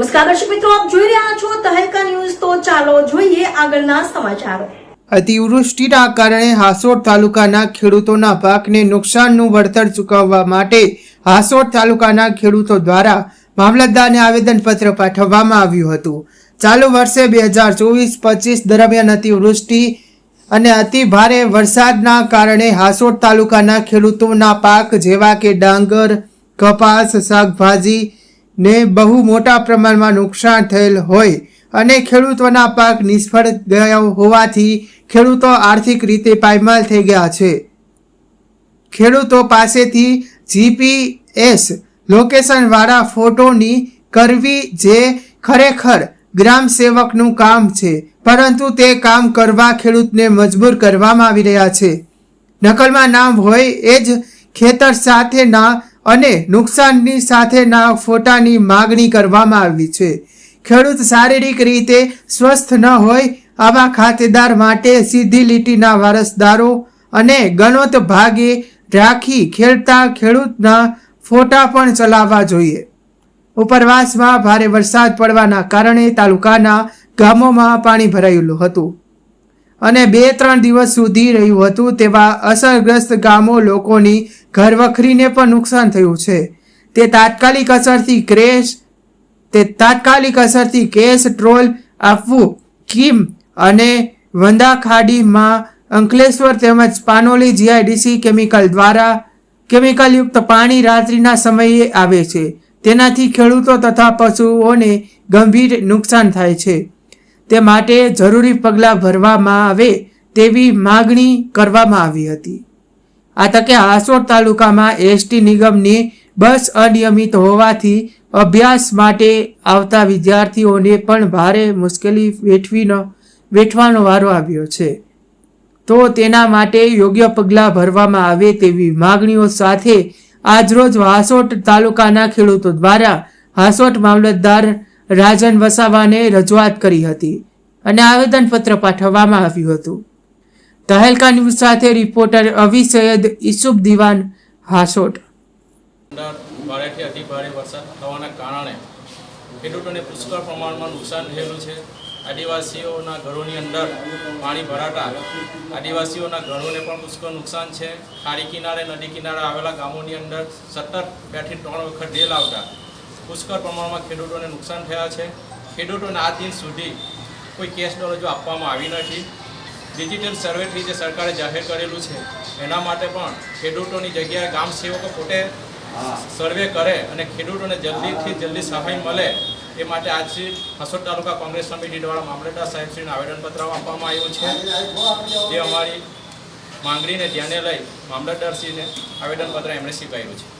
નમસ્કાર દર્શક મિત્રો, આપ જોઈ રહ્યા છો તહેલકા ન્યૂઝ. તો ચાલો જોઈએ આગળના સમાચારો. અતિવૃષ્ટિના કારણે હાસોડ તાલુકાના ખેડૂતોના પાકને નુકસાનનું વળતર ચૂકવવા માટે હાસોડ તાલુકાના ખેડૂતો દ્વારા મામલતદારને આવેદનપત્ર પાઠવવામાં આવ્યું હતું. ચાલુ વર્ષે બે હજાર ચોવીસ પચીસ દરમિયાન અતિવૃષ્ટિ અને અતિ ભારે વરસાદના કારણે હાસોડ તાલુકાના ખેડૂતોના પાક જેવા કે ડાંગર, કપાસ, શાકભાજી ને બહુ મોટા પ્રમાણમાં નુકસાન થયેલ હોય. અને ખેડૂતોના પાક નિષ્ફળ ગયા હોવાથી ખેડૂતો આર્થિક રીતે પાયમાલ થઈ ગયા છે. ખેડૂતો પાસેથી જીપીએસ લોકેશનવાળા ફોટોની કરવી જે ખરેખર ગ્રામ સેવકનું કામ છે, પરંતુ તે કામ કરવા ખેડૂતને મજબૂર કરવામાં આવી રહ્યા છે. નકલમાં નામ હોય એ જ ખેતર સાથેના અને નુકસાનની સાથેના ફોટાની માગણી કરવામાં આવી છે. ખેડૂત શારીરિક રીતે સ્વસ્થ ન હોય આવા ખાતેદાર માટે સીધી લીટીના વારસદારો અને ગણોત ભાગે રાખી ખેડતા ખેડૂતના ફોટા પણ ચલાવવા જોઈએ. ઉપરવાસમાં ભારે વરસાદ પડવાના કારણે તાલુકાના ગામોમાં પાણી ભરાયેલું હતું. અને બે ત્રણ દિવસ સુધી રહ્યું હતું તેવા અસરગ્રસ્ત ગામો લોકોની ઘરવખરીને પણ નુકસાન થયું છે. તે તાત્કાલિક અસરથી ક્રેશ તે તાત્કાલિક અસરથી કેસ ટ્રોલ આપવું, કિમ અને વંદાખાડીમાં અંકલેશ્વર તેમજ પાનોલી જીઆઈડીસી કેમિકલ દ્વારા કેમિકલયુક્ત પાણી રાત્રિના સમયે આવે છે. તેનાથી ખેડૂતો તથા પશુઓને ગંભીર નુકસાન થાય છે. તે માટે જરૂરી પગલાં ભરવામાં આવે તેવી માગણી કરવામાં આવી હતી. આ તકે હાસોડ તાલુકામાં એસટી નિગમની બસ અનિયમિત હોવાથી અભ્યાસ માટે આવતા વિદ્યાર્થીઓને પણ ભારે મુશ્કેલી વેઠવીનો, વેઠવાનો વારો આવ્યો છે. તો તેના માટે યોગ્ય પગલાં ભરવામાં આવે તેવી માગણીઓ સાથે આજરોજ હાસોટ તાલુકાના ખેડૂતો દ્વારા હાસોટ મામલતદાર રાજન વસાવાને રજૂઆત કરી હતી અને આવેદનપત્ર પાઠવવામાં આવ્યું હતું. તહેલકા ન્યૂઝ સાથે રિપોર્ટર અવી સૈયદ ઈસુફ દિવાન હાસોટ. ભારેથી અતિ ભારે વરસાદ થવાના કારણે ખેડૂતોને પુષ્કળ પ્રમાણમાં નુકસાન થયેલું છે. આદિવાસીઓના ઘરોની અંદર પાણી ભરાતા આદિવાસીઓના ઘરોને પણ પુષ્કળ નુકસાન છે. ખાડી કિનારે, નદી કિનારે આવેલા ગામોની અંદર સતત બેથી ત્રણ વખત ડેલ આવતા પુષ્કળ પ્રમાણમાં ખેડૂતોને નુકસાન થયા છે. ખેડૂતોને આ દિન સુધી કોઈ કેશ ડોલર આપવામાં આવી નથી. ડિજિટલ સર્વેથી જે સરકારે જાહેર કરેલું છે, એના માટે પણ ખેડૂતોની જગ્યાએ ગામ સેવકો પોતે સર્વે કરે અને ખેડૂતોને જલ્દીથી જલ્દી સહાય મળે એ માટે આજથી હસોદ તાલુકા કોંગ્રેસ સમિતિ દ્વારા મામલતદાર સાહેબશ્રીને આવેદનપત્ર આપવામાં આવ્યું છે. જે અમારી માંગણીને ધ્યાને લઈ મામલતદારશ્રીને આવેદનપત્ર એમણે સ્વીકાર્યું છે.